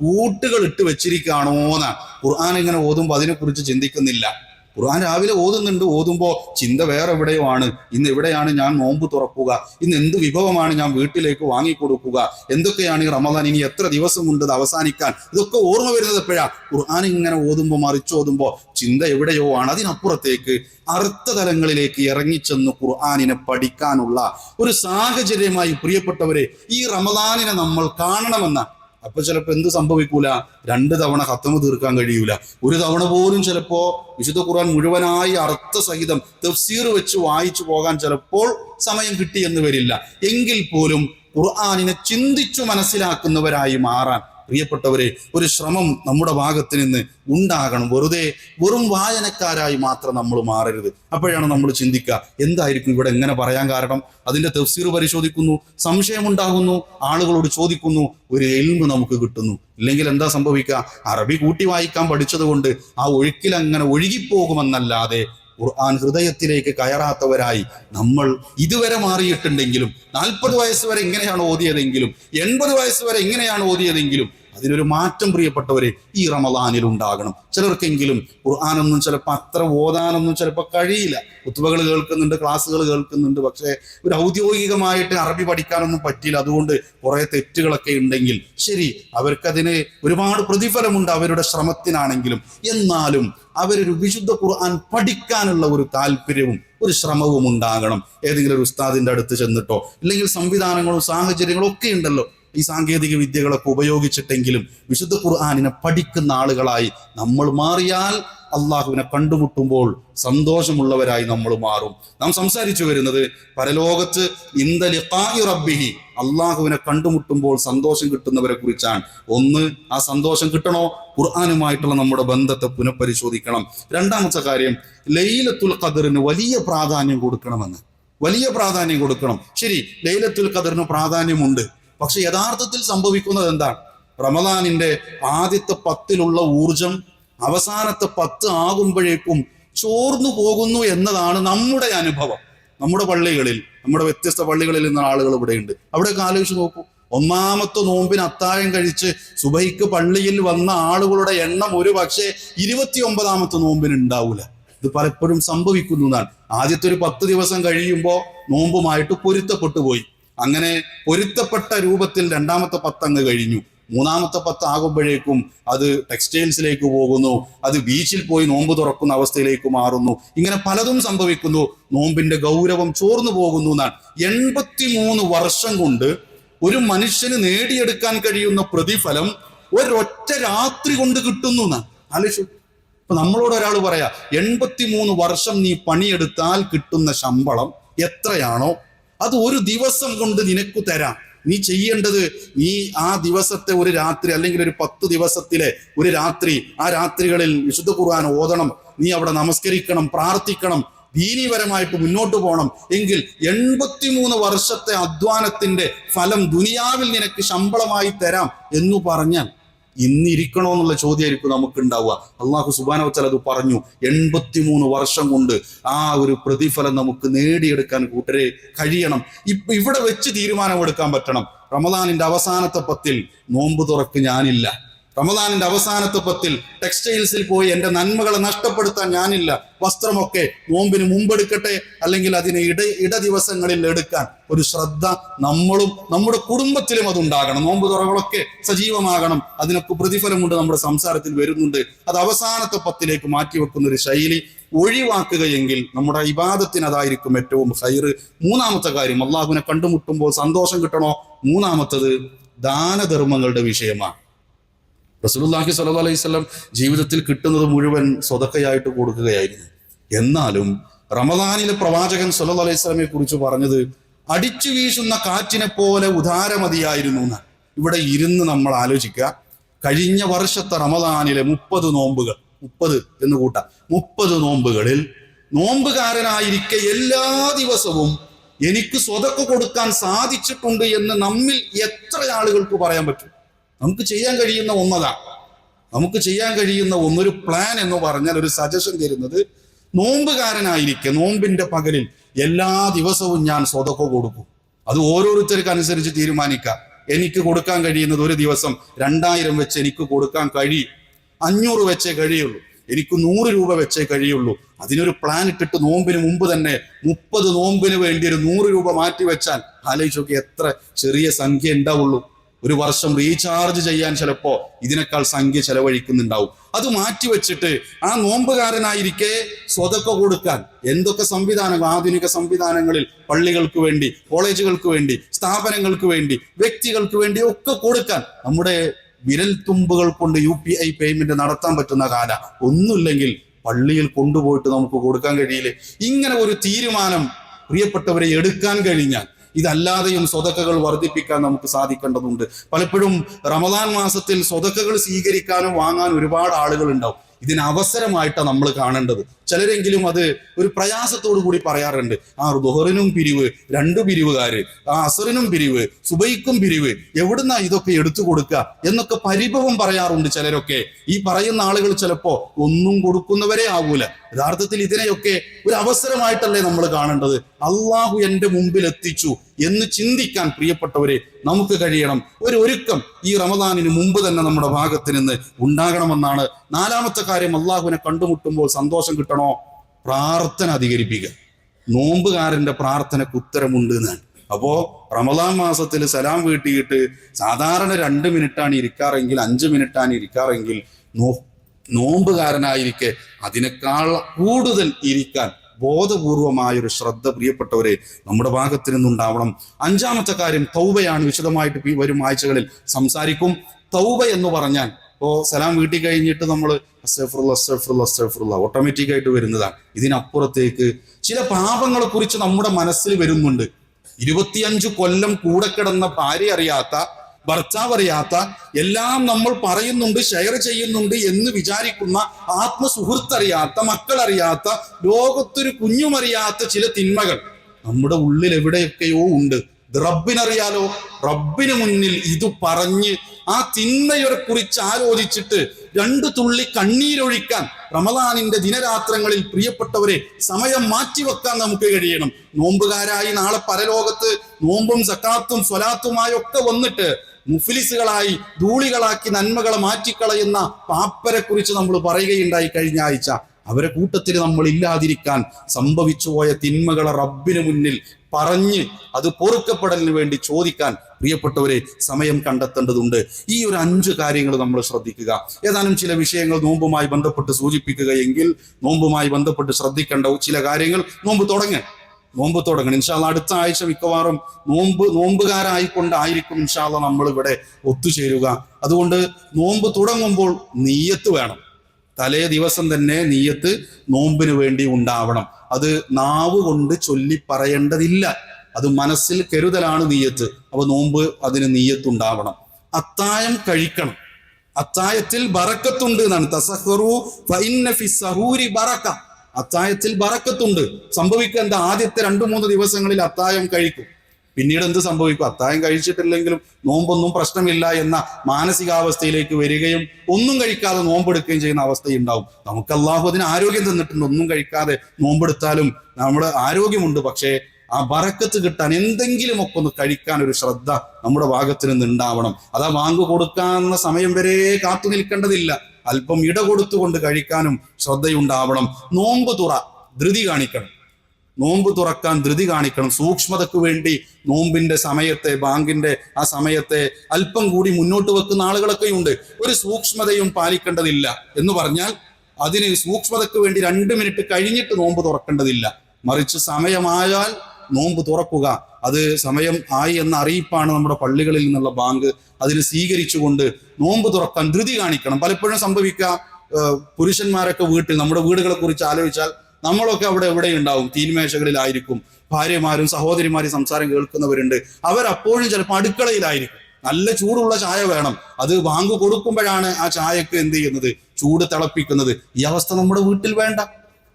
പൂട്ടുകൾ ഇട്ട് വെച്ചിരിക്കുകയാണോ എന്നാണ് ഖുർആൻ ഇങ്ങനെ ഓതുമ്പോൾ അതിനെക്കുറിച്ച് ചിന്തിക്കുന്നില്ല. ഖുർആൻ രാവിലെ ഓതുന്നുണ്ട് ഓതുമ്പോൾ ചിന്ത വേറെ എവിടെയോ ആണ് ഇന്ന് എവിടെയാണ് ഞാൻ നോമ്പ് തുറക്കുക? ഇന്ന് എന്ത് വിഭവമാണ് ഞാൻ വീട്ടിലേക്ക് വാങ്ങിക്കൊടുക്കുക എന്തൊക്കെയാണ് ഈ റമദാൻ? ഇനി എത്ര ദിവസമുണ്ട് അവസാനിക്കാൻ? ഇതൊക്കെ ഓർമ്മ വരുന്നത് എപ്പോഴാ? ഖുർആൻ ഇങ്ങനെ ഓതുമ്പോൾ മറിച്ചോതുമ്പോൾ ചിന്ത എവിടെയോ ആണ്. അതിനപ്പുറത്തേക്ക് അർത്ഥതലങ്ങളിലേക്ക് ഇറങ്ങിച്ചെന്ന് ഖുർആാനിനെ പഠിക്കാനുള്ള ഒരു സാഹചര്യമായി പ്രിയപ്പെട്ടവരെ ഈ റമദാനിനെ നമ്മൾ കാണണമെന്ന അപ്പൊ ചിലപ്പോ എന്ത് സംഭവിക്കൂല? രണ്ട് തവണ ഹത്തമ തീർക്കാൻ കഴിയൂല. ഒരു തവണ പോലും ചിലപ്പോ വിശുദ്ധ ഖുർആൻ മുഴുവനായി അർത്ഥസഹിതം തഫ്സീർ വെച്ച് വായിച്ചു പോകാൻ ചിലപ്പോൾ സമയം കിട്ടി എന്ന് വരില്ല. എങ്കിൽ പോലും ഖുർആാനിനെ ചിന്തിച്ചു മനസ്സിലാക്കുന്നവരായി മാറാൻ പ്രിയപ്പെട്ടവരെ ഒരു ശ്രമം നമ്മുടെ ഭാഗത്ത് നിന്ന് ഉണ്ടാകണം. വെറുതെ വെറും വായനക്കാരായി മാത്രം നമ്മൾ മാറരുത്. അപ്പോഴാണ് നമ്മൾ ചിന്തിക്കുക എന്തായിരിക്കും ഇവിടെ എങ്ങനെ പറയാൻ കാരണം? അതിന്റെ തഫ്സീർ പരിശോധിക്കുന്നു സംശയമുണ്ടാകുന്നു ആളുകളോട് ചോദിക്കുന്നു ഒരു എൽമ് നമുക്ക് കിട്ടുന്നു. ഇല്ലെങ്കിൽ എന്താ സംഭവിക്കുക? അറബി കൂട്ടി വായിക്കാൻ പഠിച്ചതുകൊണ്ട് ആ ഒഴുക്കിൽ അങ്ങനെ ഒഴുകിപ്പോകുമെന്നല്ലാതെ ഖുർആൻ ഹൃദയത്തിലേക്ക് കയറാത്തവരായി നമ്മൾ ഇതുവരെ മാറിയിട്ടുണ്ടെങ്കിലും നാൽപ്പത് വയസ്സ് വരെ എങ്ങനെയാണ് ഓതിയതെങ്കിലും എൺപത് വയസ്സ് വരെ എങ്ങനെയാണ് ഓതിയതെങ്കിലും അതിനൊരു മാറ്റം പ്രിയപ്പെട്ടവരെ ഈ റമദാനിൽ ഉണ്ടാകണം. ചിലർക്കെങ്കിലും ഖുർആാനൊന്നും ചിലപ്പോൾ അത്ര ഓതാനൊന്നും ചിലപ്പോൾ കഴിയില്ല. കുത്തുവകൾ കേൾക്കുന്നുണ്ട് ക്ലാസ്സുകൾ കേൾക്കുന്നുണ്ട്. പക്ഷേ ഒരു ഔദ്യോഗികമായിട്ട് അറബി പഠിക്കാനൊന്നും പറ്റില്ല അതുകൊണ്ട് കുറേ തെറ്റുകളൊക്കെ ഉണ്ടെങ്കിൽ ശരി അവർക്കതിന് ഒരുപാട് പ്രതിഫലമുണ്ട് അവരുടെ ശ്രമത്തിനാണെങ്കിലും. എന്നാലും അവരൊരു വിശുദ്ധ ഖുർആൻ പഠിക്കാനുള്ള ഒരു താല്പര്യവും ഒരു ശ്രമവും ഉണ്ടാകണം. ഏതെങ്കിലും ഒരു ഉസ്താദിന്റെ അടുത്ത് ചെന്നിട്ടോ അല്ലെങ്കിൽ സംവിധാനങ്ങളും സാഹചര്യങ്ങളും ഒക്കെ ഉണ്ടല്ലോ. ഈ സാങ്കേതിക വിദ്യകളൊക്കെ ഉപയോഗിച്ചിട്ടെങ്കിലും വിശുദ്ധ ഖുർആാനിനെ പഠിക്കുന്ന ആളുകളായി നമ്മൾ മാറിയാൽ അള്ളാഹുവിനെ കണ്ടുമുട്ടുമ്പോൾ സന്തോഷമുള്ളവരായി നമ്മൾ മാറും. നാം സംസാരിച്ചു വരുന്നത് പരലോകത്ത് ഇന്ദലിഖായി റബ്ബിഹി. അള്ളാഹുവിനെ കണ്ടുമുട്ടുമ്പോൾ സന്തോഷം കിട്ടുന്നവരെ കുറിച്ചാണ്. ഒന്ന് ആ സന്തോഷം കിട്ടണോ? ഖുർആാനുമായിട്ടുള്ള നമ്മുടെ ബന്ധത്തെ പുനഃപരിശോധിക്കണം. രണ്ടാമത്തെ കാര്യം ലൈലത്തുൽ ഖദറിന് വലിയ പ്രാധാന്യം കൊടുക്കണമെന്ന്. വലിയ പ്രാധാന്യം കൊടുക്കണം. ശരി ലൈലത്തുൽ ഖദറിന് പ്രാധാന്യമുണ്ട്. പക്ഷെ യഥാർത്ഥത്തിൽ സംഭവിക്കുന്നത് എന്താണ്? റമദാനിന്റെ ആദ്യത്തെ പത്തിലുള്ള ഊർജം അവസാനത്തെ പത്ത് ആകുമ്പോഴേക്കും ചോർന്നു പോകുന്നു എന്നതാണ് നമ്മുടെ അനുഭവം. നമ്മുടെ പള്ളികളിൽ നമ്മുടെ വ്യത്യസ്ത പള്ളികളിൽ നിന്ന് ആളുകൾ ഇവിടെയുണ്ട്. അവിടെ ആലോചിച്ച് നോക്കൂ. ഒന്നാമത്തെ നോമ്പിന് അത്താഴം കഴിച്ച് സുബൈക്ക് പള്ളിയിൽ വന്ന ആളുകളുടെ എണ്ണം ഒരു പക്ഷേ ഇരുപത്തി ഒമ്പതാമത്തെ നോമ്പിന് ഉണ്ടാവൂല. ഇത് പലപ്പോഴും സംഭവിക്കുന്നതാണ്. ആദ്യത്തെ ഒരു പത്ത് ദിവസം കഴിയുമ്പോൾ നോമ്പുമായിട്ട് പൊരുത്തപ്പെട്ടു പോയി അങ്ങനെ പൊരുത്തപ്പെട്ട രൂപത്തിൽ രണ്ടാമത്തെ പത്തങ്ങ് കഴിഞ്ഞു. മൂന്നാമത്തെ പത്ത് ആകുമ്പോഴേക്കും അത് ടെക്സ്റ്റൈൽസിലേക്ക് പോകുന്നു. അത് ബീച്ചിൽ പോയി നോമ്പ് തുറക്കുന്ന അവസ്ഥയിലേക്ക് മാറുന്നു. ഇങ്ങനെ പലതും സംഭവിക്കുന്നു. നോമ്പിന്റെ ഗൗരവം ചോർന്നു പോകുന്നു എന്നാണ്. എൺപത്തി മൂന്ന് വർഷം കൊണ്ട് ഒരു മനുഷ്യന് നേടിയെടുക്കാൻ കഴിയുന്ന പ്രതിഫലം ഒരൊറ്റ രാത്രി കൊണ്ട് കിട്ടുന്നു എന്നാണ്. ആലോചിച്ചു. ഇപ്പൊ നമ്മളോട് ഒരാൾ പറയാ എൺപത്തി മൂന്ന് വർഷം നീ പണിയെടുത്താൽ കിട്ടുന്ന ശമ്പളം എത്രയാണോ അത് ഒരു ദിവസം കൊണ്ട് നിനക്കു തരാം. നീ ചെയ്യേണ്ടത് നീ ആ ദിവസത്തെ ഒരു രാത്രി അല്ലെങ്കിൽ ഒരു പത്ത് ദിവസത്തിലെ ഒരു രാത്രി ആ രാത്രികളിൽ വിശുദ്ധ ഖുർആൻ ഓതണം. നീ അവിടെ നമസ്കരിക്കണം പ്രാർത്ഥിക്കണം ദീനീപരമായിട്ട് മുന്നോട്ട് പോകണം. എങ്കിൽ എൺപത്തിമൂന്ന് വർഷത്തെ അധ്വാനത്തിന്റെ ഫലം ദുനിയാവിൽ നിനക്ക് ശമ്പളമായി തരാം എന്ന് പറഞ്ഞാൽ ഇന്നിരിക്കണോ എന്നുള്ള ചോദ്യമായിരിക്കും നമുക്ക് ഉണ്ടാവുക അള്ളാഹു സുബാനവച്ചാൽ അത് പറഞ്ഞു. എൺപത്തിമൂന്ന് വർഷം കൊണ്ട് ആ ഒരു പ്രതിഫലം നമുക്ക് നേടിയെടുക്കാൻ കൂട്ടരെ കഴിയണം. ഇപ്പൊ ഇവിടെ വെച്ച് തീരുമാനമെടുക്കാൻ പറ്റണം. റമദാനിന്റെ അവസാനത്തെ പത്തിൽ നോമ്പ് തുറക്ക് ഞാനില്ല. റമദാനിന്റെ അവസാനത്തെ പത്തിൽ ടെക്സ്റ്റൈൽസിൽ പോയി എന്റെ നന്മകളെ നഷ്ടപ്പെടുത്താൻ ഞാനില്ല. വസ്ത്രമൊക്കെ നോമ്പിന് മുമ്പെടുക്കട്ടെ അല്ലെങ്കിൽ അതിനെ ഇട ഇട ദിവസങ്ങളിൽ എടുക്കാൻ ഒരു ശ്രദ്ധ നമ്മളും നമ്മുടെ കുടുംബത്തിലും അതുണ്ടാകണം. നോമ്പ് തുറകളൊക്കെ സജീവമാകണം. അതിനൊക്കെ പ്രതിഫലമുണ്ട് നമ്മുടെ സംസാരത്തിൽ വരുന്നുണ്ട്. അത് അവസാനത്തെ പത്തിലേക്ക് മാറ്റിവെക്കുന്ന ഒരു ശൈലി ഒഴിവാക്കുകയെങ്കിൽ നമ്മുടെ ഇബാദത്തിന് അതായിരിക്കും ഏറ്റവും ഹൈറ്. മൂന്നാമത്തെ കാര്യം അള്ളാഹുവിനെ കണ്ടുമുട്ടുമ്പോൾ സന്തോഷം കിട്ടണോ? മൂന്നാമത്തത് ദാനധർമ്മങ്ങളുടെ വിഷയമാണ്. റസൂലുള്ളാഹി സ്വല്ലല്ലാഹു അലൈഹി വസല്ലം ജീവിതത്തിൽ കിട്ടുന്നത് മുഴുവൻ സ്വതക്കയായിട്ട് കൊടുക്കുകയായിരുന്നു. എന്നാലും റമദാനിലെ പ്രവാചകൻ സല്ലു അലൈഹി വസല്ലമയെ കുറിച്ച് പറഞ്ഞത് അടിച്ചു വീശുന്ന കാറ്റിനെ പോലെ ഉദാരമതിയായിരുന്നു എന്ന് ഇവിടെ ഇരുന്ന് നമ്മൾ ആലോചിക്കുക. കഴിഞ്ഞ വർഷത്തെ റമദാനിലെ മുപ്പത് നോമ്പുകൾ മുപ്പത് എന്ന് കൂട്ടാം. മുപ്പത് നോമ്പുകളിൽ നോമ്പുകാരനായിരിക്കെ എല്ലാ ദിവസവും എനിക്ക് സ്വതക്ക് കൊടുക്കാൻ സാധിച്ചിട്ടുണ്ട് എന്ന് നമ്മിൽ എത്ര ആളുകൾക്ക് പറയാൻ പറ്റും? നമുക്ക് ചെയ്യാൻ കഴിയുന്ന ഒന്നതാ. നമുക്ക് ചെയ്യാൻ കഴിയുന്ന ഒന്നൊരു പ്ലാൻ എന്ന് പറഞ്ഞാൽ ഒരു സജഷൻ തരുന്നത് നോമ്പുകാരനായിരിക്കെ നോമ്പിന്റെ പകലിൽ എല്ലാ ദിവസവും ഞാൻ സ്വതക്ക കൊടുക്കും. അത് ഓരോരുത്തർക്ക് അനുസരിച്ച് തീരുമാനിക്കാം. എനിക്ക് കൊടുക്കാൻ കഴിയുന്നത് ഒരു ദിവസം രണ്ടായിരം വെച്ച് എനിക്ക് കൊടുക്കാൻ കഴിയും അഞ്ഞൂറ് വെച്ചേ കഴിയുള്ളൂ. എനിക്ക് നൂറ് രൂപ വെച്ചേ കഴിയുള്ളൂ. അതിനൊരു പ്ലാൻ ഇട്ടിട്ട് നോമ്പിന് മുമ്പ് തന്നെ മുപ്പത് നോമ്പിന് വേണ്ടി ഒരു നൂറ് രൂപ മാറ്റി വെച്ചാൽ ആലോചിച്ചൊക്കെ എത്ര ചെറിയ സംഖ്യ ഉണ്ടാവുള്ളൂ. ഒരു വർഷം റീചാർജ് ചെയ്യാൻ ചിലപ്പോ ഇതിനേക്കാൾ സംഖ്യ ചെലവഴിക്കുന്നുണ്ടാവും. അത് മാറ്റി വെച്ചിട്ട് ആ നോമ്പുകാരനായിരിക്കെ സ്വതക്ക കൊടുക്കാൻ. എന്തൊക്കെ സംവിധാനങ്ങൾ? ആധുനിക സംവിധാനങ്ങളിൽ പള്ളികൾക്ക് വേണ്ടി കോളേജുകൾക്ക് വേണ്ടി സ്ഥാപനങ്ങൾക്ക് വേണ്ടി വ്യക്തികൾക്ക് വേണ്ടി ഒക്കെ കൊടുക്കാൻ. നമ്മുടെ വിരൽ തുമ്പുകൾ കൊണ്ട് യു പി ഐ പേയ്മെന്റ് നടത്താൻ പറ്റുന്ന കാല. ഒന്നുമില്ലെങ്കിൽ പള്ളിയിൽ കൊണ്ടുപോയിട്ട് നമുക്ക് കൊടുക്കാൻ കഴിയില്ലേ? ഇങ്ങനെ ഒരു തീരുമാനം പ്രിയപ്പെട്ടവരെ എടുക്കാൻ കഴിഞ്ഞാൽ ഇതല്ലാതെയും സ്വതക്കകൾ വർദ്ധിപ്പിക്കാൻ നമുക്ക് സാധിക്കേണ്ടതുണ്ട്. പലപ്പോഴും റമദാൻ മാസത്തിൽ സ്വതക്കകൾ സ്വീകരിക്കാനും വാങ്ങാനും ഒരുപാട് ആളുകൾ ഉണ്ടാവും. ഇതിന് അവസരമായിട്ടാണ് നമ്മൾ കാണേണ്ടത്. ചിലരെങ്കിലും അത് ഒരു പ്രയാസത്തോടു കൂടി പറയാറുണ്ട്. ആ ദുഹറിനും പിരിവ് രണ്ടു പിരിവുകാര് ആ അസറിനും പിരിവ് സുബൈക്കും പിരിവ് എവിടുന്നാ ഇതൊക്കെ എടുത്തു കൊടുക്കുക എന്നൊക്കെ പരിഭവം പറയാറുണ്ട് ചിലരൊക്കെ. ഈ പറയുന്ന ആളുകൾ ചിലപ്പോ ഒന്നും കൊടുക്കുന്നവരെ ആകൂല യഥാർത്ഥത്തിൽ ഇതിനെയൊക്കെ ഒരു അവസരമായിട്ടല്ലേ നമ്മൾ കാണേണ്ടത്. അള്ളാഹു എന്റെ മുമ്പിൽ എത്തിച്ചു എന്ന് ചിന്തിക്കാൻ പ്രിയപ്പെട്ടവരെ നമുക്ക് കഴിയണം. ഒരു ഒരുക്കം ഈ റമദാനിന് മുമ്പ് തന്നെ നമ്മുടെ ഭാഗത്ത് നിന്ന് ഉണ്ടാകണമെന്നാണ്. നാലാമത്തെ കാര്യം അള്ളാഹുവിനെ കണ്ടുമുട്ടുമ്പോൾ സന്തോഷം കിട്ടണോ? പ്രാർത്ഥന അധികരിപ്പിക്കുക. നോമ്പുകാരന്റെ പ്രാർത്ഥനക്ക് ഉത്തരമുണ്ട് എന്നാണ്. അപ്പോ റമദാൻ മാസത്തിൽ സലാം വീട്ടിയിട്ട് സാധാരണ രണ്ട് മിനിറ്റാണ് ഇരിക്കാറെങ്കിൽ അഞ്ച് മിനിറ്റാണ് ഇരിക്കാറെങ്കിൽ നോ നോമ്പുകാരനായിരിക്കെ അതിനേക്കാൾ കൂടുതൽ ഇരിക്കാൻ ബോധപൂർവമായ ഒരു ശ്രദ്ധ പ്രിയപ്പെട്ടവരെ നമ്മുടെ ഭാഗത്ത് നിന്നുണ്ടാവണം. അഞ്ചാമത്തെ കാര്യം തൗബയാണ് വിശദമായിട്ട് വരും ആഴ്ചകളിൽ സംസാരിക്കും. തൗബ എന്ന് പറഞ്ഞാൽ ഇപ്പോ സലാം വീട്ടിൽ കഴിഞ്ഞിട്ട് നമ്മൾ അസ്സഫറുള്ള അസ്സഫറുള്ള അസ്സഫറുള്ള ഓട്ടോമാറ്റിക് ആയിട്ട് വരുന്നതാണ്. ഇതിനപ്പുറത്തേക്ക് ചില പാപങ്ങളെ കുറിച്ച് നമ്മുടെ മനസ്സിൽ വരുന്നുണ്ട്. ഇരുപത്തിയഞ്ചു കൊല്ലം കൂടെ കിടന്ന ഭാര്യ അറിയാത്ത ഭർത്താവ് അറിയാത്ത എല്ലാം നമ്മൾ പറയുന്നുണ്ട് ഷെയർ ചെയ്യുന്നുണ്ട് എന്ന് വിചാരിക്കുന്ന ആത്മസുഹൃത്തറിയാത്ത മക്കളറിയാത്ത ലോകത്തൊരു കുഞ്ഞുമറിയാത്ത ചില തിന്മകൾ നമ്മുടെ ഉള്ളിൽ എവിടെയൊക്കെയോ ഉണ്ട്. ഇത് റബ്ബിനറിയാലോ? റബ്ബിന് മുന്നിൽ ഇത് പറഞ്ഞ് ആ തിന്മയെ കുറിച്ച് ആലോചിച്ചിട്ട് രണ്ടു തുള്ളി കണ്ണീരൊഴിക്കാൻ റമദാനിന്റെ ദിനരാത്രങ്ങളിൽ പ്രിയപ്പെട്ടവരെ സമയം മാറ്റിവെക്കാൻ നമുക്ക് കഴിയണം. നോമ്പുകാരായി നാളെ പരലോകത്ത് നോമ്പും സക്കാത്തും സ്വലാത്തുമായൊക്കെ വന്നിട്ട് മുഫിലിസുകളായി ധൂളികളാക്കി നന്മകളെ മാറ്റിക്കളയുന്ന പാപ്പരെ കുറിച്ച് നമ്മൾ പറയുകയുണ്ടായി കഴിഞ്ഞ ആഴ്ച. അവരെ കൂട്ടത്തിൽ നമ്മൾ ഇല്ലാതിരിക്കാൻ സംഭവിച്ചു പോയ തിന്മകളെ റബ്ബിന് മുന്നിൽ പറഞ്ഞ് അത് പൊറുക്കപ്പെടലിന് വേണ്ടി ചോദിക്കാൻ പ്രിയപ്പെട്ടവരെ സമയം കണ്ടെത്തേണ്ടതുണ്ട്. ഈ ഒരു അഞ്ച് കാര്യങ്ങൾ നമ്മൾ ശ്രദ്ധിക്കുക. ഏതാനും ചില വിഷയങ്ങൾ നോമ്പുമായി ബന്ധപ്പെട്ട് സൂചിപ്പിക്കുകയെങ്കിൽ നോമ്പുമായി ബന്ധപ്പെട്ട് ശ്രദ്ധിക്കേണ്ട ചില കാര്യങ്ങൾ നോമ്പ് തുടങ്ങാൻ നോമ്പ് തുടങ്ങണം. ഇൻഷാല്ല അടുത്ത ആഴ്ച മിക്കവാറും നോമ്പ് നോമ്പുകാരായിക്കൊണ്ടായിരിക്കും ഇൻഷാല്ല നമ്മൾ ഇവിടെ ഒത്തുചേരുക. അതുകൊണ്ട് നോമ്പ് തുടങ്ങുമ്പോൾ നീയത്ത് വേണം. തലേ ദിവസം തന്നെ നീയത്ത് നോമ്പിന് വേണ്ടി ഉണ്ടാവണം. അത് നാവ് കൊണ്ട് ചൊല്ലി പറയേണ്ടതില്ല. അത് മനസ്സിൽ കരുതലാണ് നീയത്ത് അപ്പൊ നോമ്പ് അതിന് നീയത്ത് ഉണ്ടാവണം. അത്തായം കഴിക്കണം. അത്തായത്തിൽ ബറക്കത്തുണ്ട് എന്നാണ്. തസഹറു ഫഇന്ന ഫി സഹൂരി ബറക്ക. അത്തായത്തിൽ ബറക്കത്തുണ്ട്. സംഭവിക്കുക എന്താ ആദ്യത്തെ രണ്ടു മൂന്ന് ദിവസങ്ങളിൽ അത്തായം കഴിക്കും. പിന്നീട് എന്ത് സംഭവിക്കും? അത്തായം കഴിച്ചിട്ടില്ലെങ്കിലും നോമ്പൊന്നും പ്രശ്നമില്ല എന്ന മാനസികാവസ്ഥയിലേക്ക് വരികയും ഒന്നും കഴിക്കാതെ നോമ്പെടുക്കുകയും ചെയ്യുന്ന അവസ്ഥയുണ്ടാവും. നമുക്ക് അള്ളാഹു അതിന് ആരോഗ്യം തന്നിട്ടുണ്ട്. ഒന്നും കഴിക്കാതെ നോമ്പെടുത്താലും നമ്മുടെ ആരോഗ്യമുണ്ട്. പക്ഷേ ആ ബറക്കത്ത് കിട്ടാൻ എന്തെങ്കിലുമൊക്കെ ഒന്ന് കഴിക്കാൻ ഒരു ശ്രദ്ധ നമ്മുടെ ഭാഗത്തിൽ നിന്ന് ഉണ്ടാവണം അതാ വാങ്ങു കൊടുക്കാവുന്ന സമയം വരെ കാത്തു നിൽക്കേണ്ടതില്ല. അല്പം ഇട കൊടുത്തുകൊണ്ട് കഴിക്കാനും ശ്രദ്ധയുണ്ടാവണം. നോമ്പ് തുറ ധൃതി കാണിക്കണം. നോമ്പ് തുറക്കാൻ ധൃതി കാണിക്കണം. സൂക്ഷ്മതയ്ക്ക് വേണ്ടി നോമ്പിന്റെ സമയത്തെ ബാങ്കിന്റെ ആ സമയത്തെ അല്പം കൂടി മുന്നോട്ട് വെക്കുന്ന ആളുകളൊക്കെ ഉണ്ട്. ഒരു സൂക്ഷ്മതയും പാലിക്കേണ്ടതില്ല എന്ന് പറഞ്ഞാൽ അതിന് സൂക്ഷ്മതയ്ക്ക് വേണ്ടി രണ്ട് മിനിറ്റ് കഴിഞ്ഞിട്ട് നോമ്പ് തുറക്കേണ്ടതില്ല. മറിച്ച് സമയമായാൽ നോമ്പ് തുറക്കുക. അത് സമയം ആയി എന്ന അറിയിപ്പാണ് നമ്മുടെ പള്ളികളിൽ നിന്നുള്ള ബാങ്ക് അതിന് സ്വീകരിച്ചുകൊണ്ട് നോമ്പ് തുറക്കാൻ ധൃതി കാണിക്കണം. പലപ്പോഴും സംഭവിക്കുക പുരുഷന്മാരൊക്കെ വീട്ടിൽ നമ്മുടെ വീടുകളെ കുറിച്ച് ആലോചിച്ചാൽ നമ്മളൊക്കെ അവിടെ എവിടെ ഉണ്ടാവും തീന്മേശകളിലായിരിക്കും. ഭാര്യമാരും സഹോദരിമാരും സംസാരം കേൾക്കുന്നവരുണ്ട്. അവരപ്പോഴും ചിലപ്പോൾ അടുക്കളയിലായിരിക്കും. നല്ല ചൂടുള്ള ചായ വേണം. അത് വാങ്ങു കൊടുക്കുമ്പോഴാണ് ആ ചായക്ക് എന്ത് ചെയ്യുന്നത്? ചൂട് തിളപ്പിക്കുന്നത്. ഈ അവസ്ഥ നമ്മുടെ വീട്ടിൽ വേണ്ട.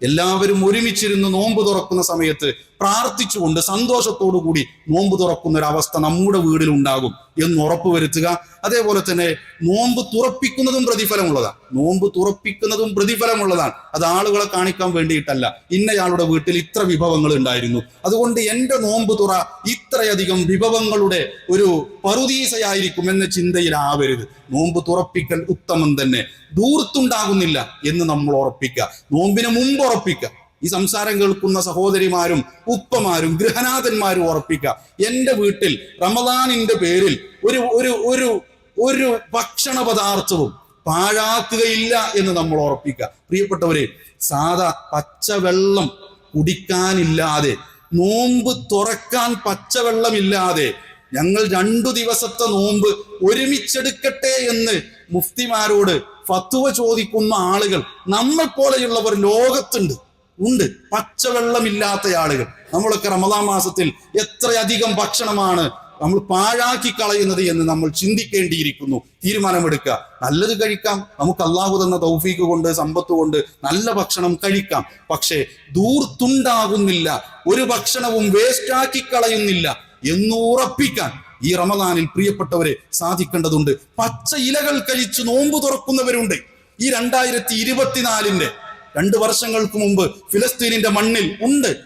എല്ലാവരും ഒരുമിച്ചിരുന്ന് നോമ്പ് തുറക്കുന്ന സമയത്ത് പ്രാർത്ഥിച്ചുകൊണ്ട് സന്തോഷത്തോടു കൂടി നോമ്പ് തുറക്കുന്ന ഒരു അവസ്ഥ നമ്മുടെ വീടിൽ ഉണ്ടാകും എന്ന് ഉറപ്പുവരുത്തുക. അതേപോലെ തന്നെ നോമ്പ് തുറപ്പിക്കുന്നതും പ്രതിഫലമുള്ളതാണ്. നോമ്പ് തുറപ്പിക്കുന്നതും പ്രതിഫലമുള്ളതാണ്. അത് ആളുകളെ കാണിക്കാൻ വേണ്ടിയിട്ടല്ല. ഇന്നയാളുടെ വീട്ടിൽ ഇത്ര വിഭവങ്ങൾ ഉണ്ടായിരുന്നു. അതുകൊണ്ട് എന്റെ നോമ്പ് തുറ ഇത്രയധികം വിഭവങ്ങളുടെ ഒരു പറുദീസയായിരിക്കും എന്ന ചിന്തയിലാവരുത്. നോമ്പ് തുറപ്പിക്കൽ ഉത്തമം തന്നെ. ദൂർത്തുണ്ടാകുന്നില്ല എന്ന് നമ്മൾ ഉറപ്പിക്കുക. നോമ്പിന് മുമ്പ് ഉറപ്പിക്കുക. ഈ സംസാരം കേൾക്കുന്ന സഹോദരിമാരും ഉപ്പമാരും ഗൃഹനാഥന്മാരും ഉറപ്പിക്കുക. എന്റെ വീട്ടിൽ റമദാനിന്റെ പേരിൽ ഒരു ഒരു ഒരു ഒരു ഭക്ഷണ പദാർത്ഥവും പാഴാക്കുകയില്ല എന്ന് നമ്മൾ ഉറപ്പിക്കുക. പ്രിയപ്പെട്ടവരെ സാധാ പച്ചവെള്ളം കുടിക്കാനില്ലാതെ നോമ്പ് തുറക്കാൻ പച്ചവെള്ളമില്ലാതെ ഞങ്ങൾ രണ്ടു ദിവസത്തെ നോമ്പ് ഒരുമിച്ചെടുക്കട്ടെ എന്ന് മുഫ്തിമാരോട് ഫത്തുവ ചോദിക്കുന്ന ആളുകൾ നമ്മൾ പോലെയുള്ളവർ ലോകത്തുണ്ട്. ഉണ്ട്. പച്ചവെള്ളമില്ലാത്ത ആളുകൾ. നമ്മളൊക്കെ റമദാ മാസത്തിൽ എത്രയധികം ഭക്ഷണമാണ് നമ്മൾ പാഴാക്കി കളയുന്നത് എന്ന് നമ്മൾ ചിന്തിക്കേണ്ടിയിരിക്കുന്നു. തീരുമാനമെടുക്കുക. നല്ലത് കഴിക്കാം. നമുക്ക് അള്ളാഹു തന്ന തൗഫീക്ക് കൊണ്ട് സമ്പത്ത് കൊണ്ട് നല്ല ഭക്ഷണം കഴിക്കാം. പക്ഷേ ദൂർത്തുണ്ടാകുന്നില്ല ഒരു ഭക്ഷണവും വേസ്റ്റാക്കി കളയുന്നില്ല എന്നുറപ്പിക്കാൻ ഈ റമദാനിൽ പ്രിയപ്പെട്ടവരെ സാധിക്കേണ്ടതുണ്ട്. പച്ച ഇലകൾ കഴിച്ച് നോമ്പ് തുറക്കുന്നവരുണ്ട്. ഈ രണ്ടായിരത്തി ഇരുപത്തിനാലിന്റെ രണ്ട് വർഷങ്ങൾക്ക് മുമ്പ് ഫിലസ്തീനിന്റെ മണ്ണിൽ ഉണ്ട്.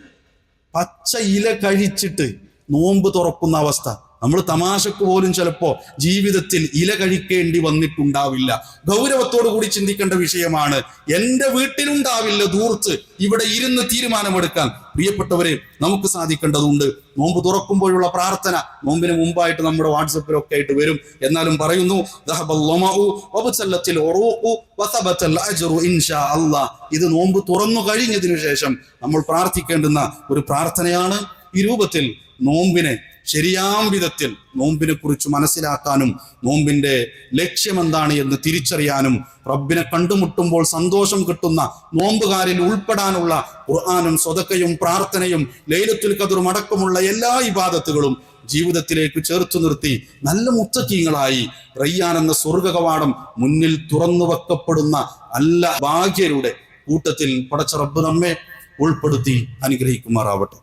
പച്ച ഇല കഴിച്ചിട്ട് നോമ്പ് തുറക്കുന്ന അവസ്ഥ. നമ്മൾ തമാശക്ക് പോലും ചിലപ്പോ ജീവിതത്തിൽ ഇല കഴിക്കേണ്ടി വന്നിട്ടുണ്ടാവില്ല. ഗൗരവത്തോടു കൂടി ചിന്തിക്കേണ്ട വിഷയമാണ് എന്റെ വീട്ടിലുണ്ടാവില്ല ദൂർത്ത് ഇവിടെ ഇരുന്ന് തീരുമാനമെടുക്കാൻ. പ്രിയപ്പെട്ടവരെ നമുക്ക് സാധിക്കേണ്ടതുണ്ട് നോമ്പ് തുറക്കുമ്പോഴുള്ള പ്രാർത്ഥന. നോമ്പിന് മുമ്പായിട്ട് നമ്മുടെ വാട്സപ്പിലൊക്കെ ആയിട്ട് വരും. എന്നാലും പറയുന്നു. ഇത് നോമ്പ് തുറന്നു കഴിഞ്ഞതിനു ശേഷം നമ്മൾ പ്രാർത്ഥിക്കേണ്ടുന്ന ഒരു പ്രാർത്ഥനയാണ്. ഈ രൂപത്തിൽ നോമ്പിനെ ശരിയാം വിധത്തിൽ നോമ്പിനെ കുറിച്ച് മനസ്സിലാക്കാനും നോമ്പിന്റെ ലക്ഷ്യം എന്താണ് എന്ന് തിരിച്ചറിയാനും റബ്ബിനെ കണ്ടുമുട്ടുമ്പോൾ സന്തോഷം കിട്ടുന്ന നോമ്പുകാരിൽ ഉൾപ്പെടാനുള്ള ഖുർആാനും സ്വതക്കയും പ്രാർത്ഥനയും ലൈലത്തുൽ കതിറും അടക്കമുള്ള എല്ലാ ഇബാദത്തുകളും ജീവിതത്തിലേക്ക് ചേർത്തു നിർത്തി നല്ല മുത്തക്കീങ്ങളായി റയ്യാൻ എന്ന സ്വർഗ കവാടം മുന്നിൽ തുറന്നു വെക്കപ്പെടുന്ന നല്ല ഭാഗ്യരുടെ കൂട്ടത്തിൽ പടച്ച റബ്ബ് നമ്മെ ഉൾപ്പെടുത്തി അനുഗ്രഹിക്കുമാറാവട്ടെ.